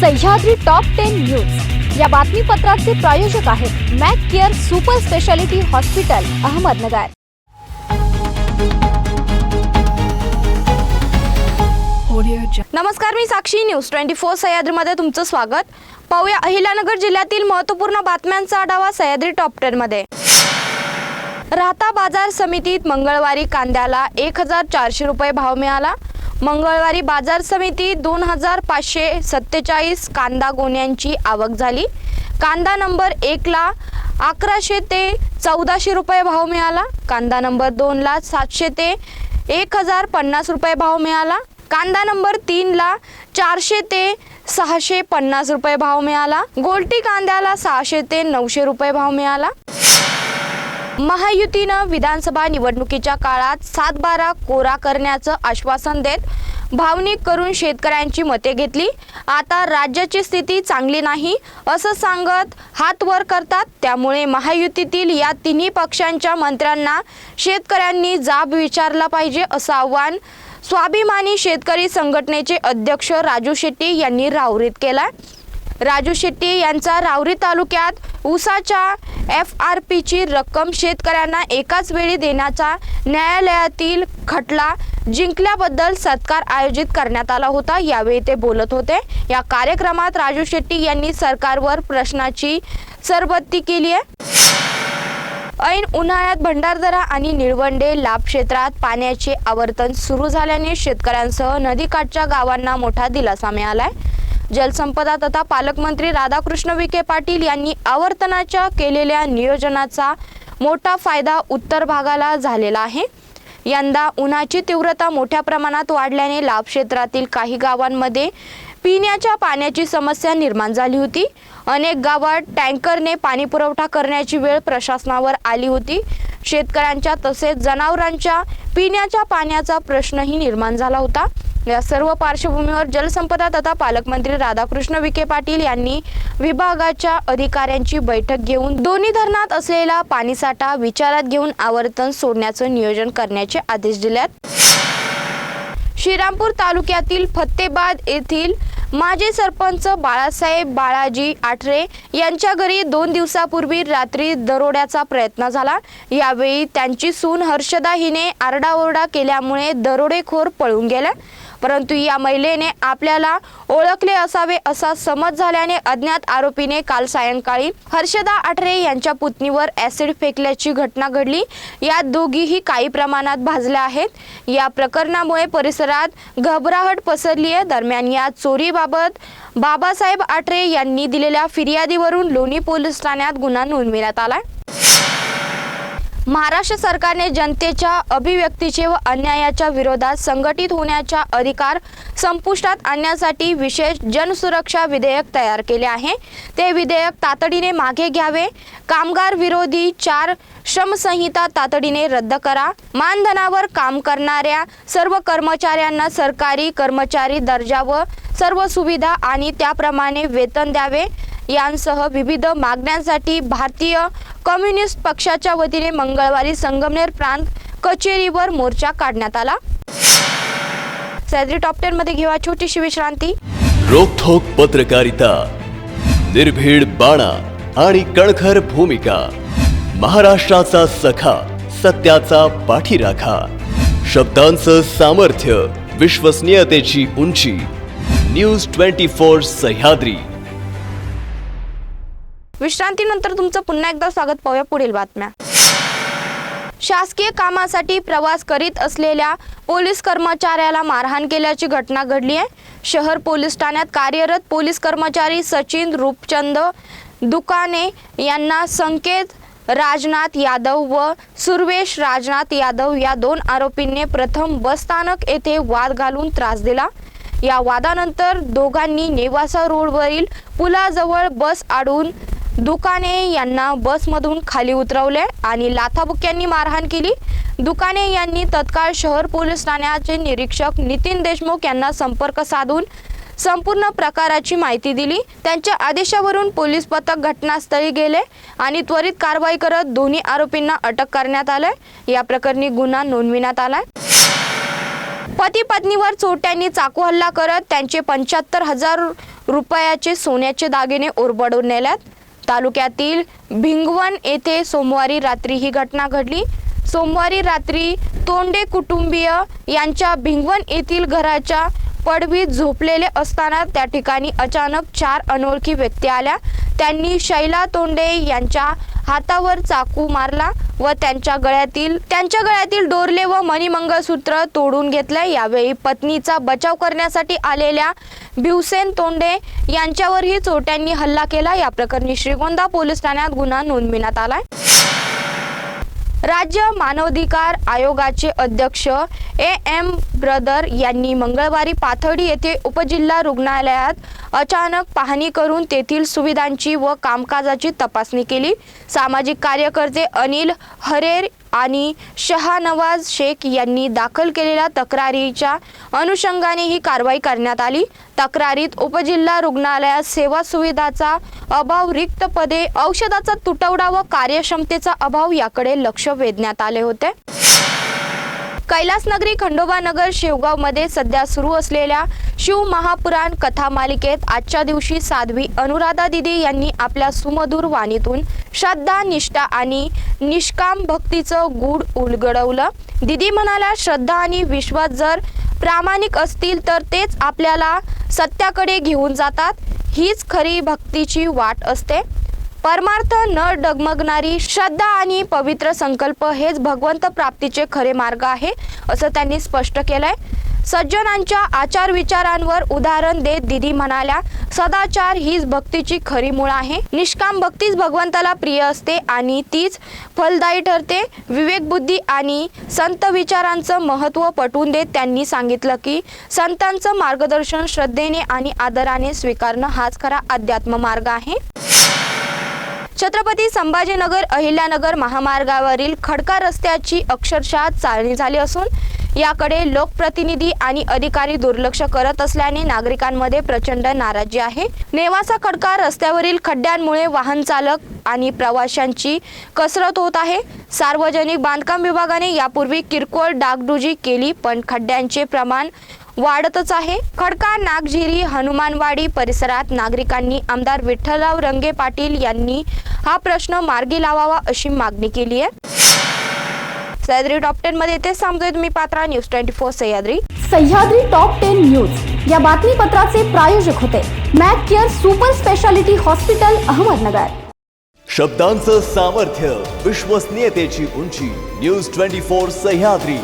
Sahyadri top ten news या बातमीपत्राचे प्रायोजक आहेत Mac Care super speciality hospital Ahmednagar. नमस्कार मी साक्षी न्यूज ट्वेंटी फोर सह्याद्रीमध्ये तुमचं स्वागत. पाहूया अहिल्यानगर जिल्ह्यातील महत्त्वपूर्ण बातम्यांचा आढावा सह्याद्री टॉप टेनमध्ये राहता बाजार समितीत मंगळवारी कांद्याला एक हजार चारशे रुपये भाव मिळाला. मंगळवारी बाजार समिती दोन हजार पाचशे सत्तेचाळीस कांदा गोण्यांची आवक झाली. कांदा नंबर एकला अकराशे ते चौदाशे रुपये भाव मिळाला. कांदा नंबर दोनला सातशे ते एक हजार पन्नास रुपये भाव मिळाला. कांदा नंबर तीनला चारशे ते सहाशे पन्नास रुपये भाव मिळाला. गोल्टी कांद्याला सहाशे ते नऊशे रुपये भाव मिळाला. महायुतीनं विधानसभा निवडणुकीच्या काळात सात बारा कोरा करण्याचं आश्वासन देत भावनिक करून शेतकऱ्यांची मते घेतली. आता राज्याची स्थिती चांगली नाही असं सांगत हात वर करतात. त्यामुळे महायुतीतील या तिन्ही पक्षांच्या मंत्र्यांना शेतकऱ्यांनी जाब विचारला पाहिजे असं आव्हान स्वाभिमानी शेतकरी संघटनेचे अध्यक्ष राजू शेट्टी यांनी राहुरीत केला राजू शेट्टी यांचा रावरी तालुक्यात ऊसाच्या एफ आर पीची रक्कम शेतकऱ्यांना एकाच वेळी देण्याचा न्यायालयातील खटला जिंकल्याबद्दल सत्कार आयोजित करण्यात आला होता. यावेळी ते बोलत होते. या कार्यक्रमात राजू शेट्टी यांनी सरकारवर प्रश्नाची सरबत्ती केली आहे. ऐन उन्हाळ्यात भंडारदरा आणि निळवंडे लाभ क्षेत्रात पाण्याचे आवर्तन सुरू झाल्याने शेतकऱ्यांसह नदीकाठच्या गावांना मोठा दिलासा मिळालाय. जलसंपदा तथा पालकमंत्री राधाकृष्ण विखे पाटील यांनी आवर्तनाच्या केलेल्या नियोजनाचा मोठा फायदा उत्तर भागाला झालेला आहे. यंदा उन्हाची तीव्रता मोठ्या प्रमाणात वाढल्याने लाभ क्षेत्रातील काही गावांमध्ये पिण्याच्या पाण्याची समस्या निर्माण झाली होती. अनेक गावात टँकरने पाणी पुरवठा करण्याची वेळ प्रशासनावर आली होती. शेतकऱ्यांच्या तसेच जनावरांच्या पिण्याच्या पाण्याचा प्रश्नही निर्माण झाला होता. या सर्व पार्श्वभूमीवर जलसंपदा तथा पालकमंत्री राधाकृष्ण विखे पाटील यांनी विभागाच्या अधिकाऱ्यांची बैठक घेऊन दोन्ही धरणात असलेला पाणीसाठा विचारात घेऊन आवर्तन सोडण्याचं नियोजन करण्याचे आदेश दिल्यात श्रीरामपूर तालुक्यातील फत्तेबाद येथील माजी सरपंच बाळासाहेब बाळाजी आठरे यांच्या घरी दोन दिवसापूर्वी रात्री दरोड्याचा प्रयत्न झाला. यावेळी त्यांची सून हर्षदा हिने आरडाओरडा केल्यामुळे दरोडेखोर पळून गेल्या परंतु या महिलेने आपल्याला ओळखले असावे असा समज झाल्याने अज्ञात आरोपीने काल सायंकाळी हर्षदा आठरे यांच्या पुतणीवर ऍसिड फेकल्याची घटना घडली. यात दोघीही काही प्रमाणात भाजल्या आहेत. या प्रकरणामुळे परिसरात घबराहट पसरली आहे दरम्यान या चोरीबाबत बाबासाहेब आठरे यांनी दिलेल्या फिर्यादीवरून लोणी पोलीस ठाण्यात गुन्हा नोंदविण्यात आहे महाराष्ट्र सरकारने जनतेच्या अभिव्यक्तीचे व अन्यायाच्या विरोधात संघटित होण्याचा अधिकार संपुष्टात आणण्यासाठी विशेष जनसुरक्षा विधेयक तयार केले आहे. ते विधेयक तातडीने मागे घ्यावे. कामगार विरोधी चार श्रमसंहिता तातडीने रद्द करा. मानधनावर काम करणाऱ्या सर्व कर्मचाऱ्यांना सरकारी कर्मचारी दर्जा व सर्व सुविधा आणि त्याप्रमाणे वेतन द्यावे. यांसह विविध मागण्यांसाठी भारतीय कम्युनिस्ट पक्षाच्या वतीने मंगळवारी संगमनेर प्रांत कचेरीवर मोर्चा काढण्यात आला. सॅलरी टॉप टेन मध्ये घेऊया छोटीशी विश्रांती. रोखोक पत्रकारिता निर्भीड बाणा आणि कणखर भूमिका महाराष्ट्राचा सखा सत्याचा पाठीराखा शब्दांचं सामर्थ्य विश्वसनीयतेची उंची न्यूज ट्वेंटी फोर सह्याद्री. विश्रांतीनंतर तुमचं पुन्हा एकदा स्वागत पाहूया पुढील बातम्या. शासकीय कामासाठी प्रवास करीत असलेल्या पोलीस कर्मचाऱ्याला मारहाण केल्याची घटना घडली आहे. शहर पोलीस ठाण्यात कार्यरत पोलीस कर्मचारी सचिन रूपचंद दुकाने यांना संकेत राजनाथ यादव व सुरवेश राजनाथ यादव या दोन आरोपींनी प्रथम बसस्थानक येथे वाद घालून त्रास दिला. या वादानंतर दोघांनी नेवासा रोडवरील पुलाजवळ बस आडून दुकाने यांना बसमधून खाली उतरवले आणि लाथाबुक्यांनी मारहाण केली. दुकाने यांनी तत्काळ शहर पोलीस ठाण्याचे निरीक्षक नितीन देशमुख यांना संपर्क साधून संपूर्ण प्रकाराची माहिती दिली. त्यांच्या आदेशावरून पोलीस पथक घटनास्थळी गेले आणि त्वरित कारवाई करत दोन्ही आरोपींना अटक करण्यात आलंय. या प्रकरणी गुन्हा नोंदविण्यात आलाय. पती पत्नीवर चोरट्यांनी चाकू हल्ला करत त्यांचे पंच्याहत्तर हजार रुपयाचे सोन्याचे दागिने ओरबडून नेल्यात. तालुक्यातील भिंगवन येथे सोमवारी रात्री ही घटना घडली. सोमवारी रात्री तोंडे कुटुंबीय यांच्या भिंगवन येथील घराच्या पडवीत झोपलेले असताना त्या ठिकाणी अचानक चार अनोळखी व्यक्ती आल्या. त्यांनी शैला तोंडे यांच्या हातावर चाकू मारला व त्यांच्या गळ्यातील त्यांच्या गळ्यातील डोरले व मणिमंगळसूत्र तोडून घेतले. यावेळी पत्नीचा बचाव करण्यासाठी आलेल्या भिवसेन तोंडे यांच्यावरही चोरट्यांनी हल्ला केला. या प्रकरणी श्रीगोंदा पोलीस ठाण्यात गुन्हा नोंदविण्यात आलाय. राज्य मानवाधिकार आयोगाचे अध्यक्ष ए एम ब्रदर यांनी मंगळवारी पाथर्डी येथे उपजिल्हा रुग्णालयात अचानक पाहणी करून तेथील सुविधांची व कामकाजाची तपासणी केली. सामाजिक कार्यकर्ते अनिल हरेर आणि शहानवाज शेख यांनी दाखल केलेल्या तक्रारीच्या अनुषंगाने ही कारवाई करण्यात आली. तक्रारीत उपजिल्हा रुग्णालयात सेवा सुविधाचा अभाव रिक्त पदे औषधाचा तुटवडा व कार्यक्षमतेचा अभाव याकडे लक्ष वेधण्यात आले होते. कैलासनगरी खंडोबानगर शेवगावमध्ये सध्या सुरू असलेल्या शिव महापुराण कथा मालिकेत आजच्या दिवशी साध्वी अनुराधा दिदी यांनी आपल्या सुमधुर वाणीतून श्रद्धा निष्ठा आणि निष्काम भक्तीचं गूढ उलगडवलं. दिदी म्हणाल्या श्रद्धा आणि विश्वास जर प्रामाणिक असतील तर तेच आपल्याला सत्याकडे घेऊन जातात. हीच खरी भक्तीची वाट असते. परमार्थ न डगमगणारी श्रद्धा आणि पवित्र संकल्प हेच भगवंत प्राप्तीचे खरे मार्ग आहे असं त्यांनी स्पष्ट केलंय. सज्जनांच्या आचार विचारांवर उदाहरण देत दिदी म्हणाल्या सदाचार हीच भक्तीची खरी मूळ आहे. निष्काम भक्तीच भगवंताला प्रिय असते आणि तीच फलदायी ठरते. विवेक बुद्धी आणि संत विचारांचं महत्त्व पटवून देत त्यांनी सांगितलं की संतांचं मार्गदर्शन श्रद्धेने आणि आदराने स्वीकारणं हाच खरा अध्यात्म मार्ग आहे. छत्रपती संभाजीनगर अहिल्यानगर महामार्गावरील खडका रस्त्याची अक्षरशः चालणी झाली असून याकडे लोकप्रतिनिधी आणि अधिकारी दुर्लक्ष करत असल्याने नागरिकांमध्ये प्रचंड नाराजी आहे. नेवासा खडका रस्त्यावरील खड्ड्यांमुळे वाहन चालक आणि प्रवाशांची कसरत होत आहे. सार्वजनिक बांधकाम विभागाने यापूर्वी किरकोळ डागडुजी केली पण खड्ड्यांचे प्रमाण वाढतच आहे. खडका नागझिरी हनुमानवाडी परिसरात नागरिकांनी आमदार विठ्ठलराव रंगे पाटील यांनी हा प्रश्न मार्गी लावावा अशी मागणी केली आहे. सह्याद्री टॉप टेन मध्ये येथे सांगतोय तुम्ही Patra. News twenty four Sahyadri. Sahyadri top ten news. या बातमीपत्राचे प्रायोजक होते Mac Care super speciality hospital Ahmednagar. शब्दांचं सामर्थ्य विश्वसनीयतेची उंची. News twenty four Sahyadri.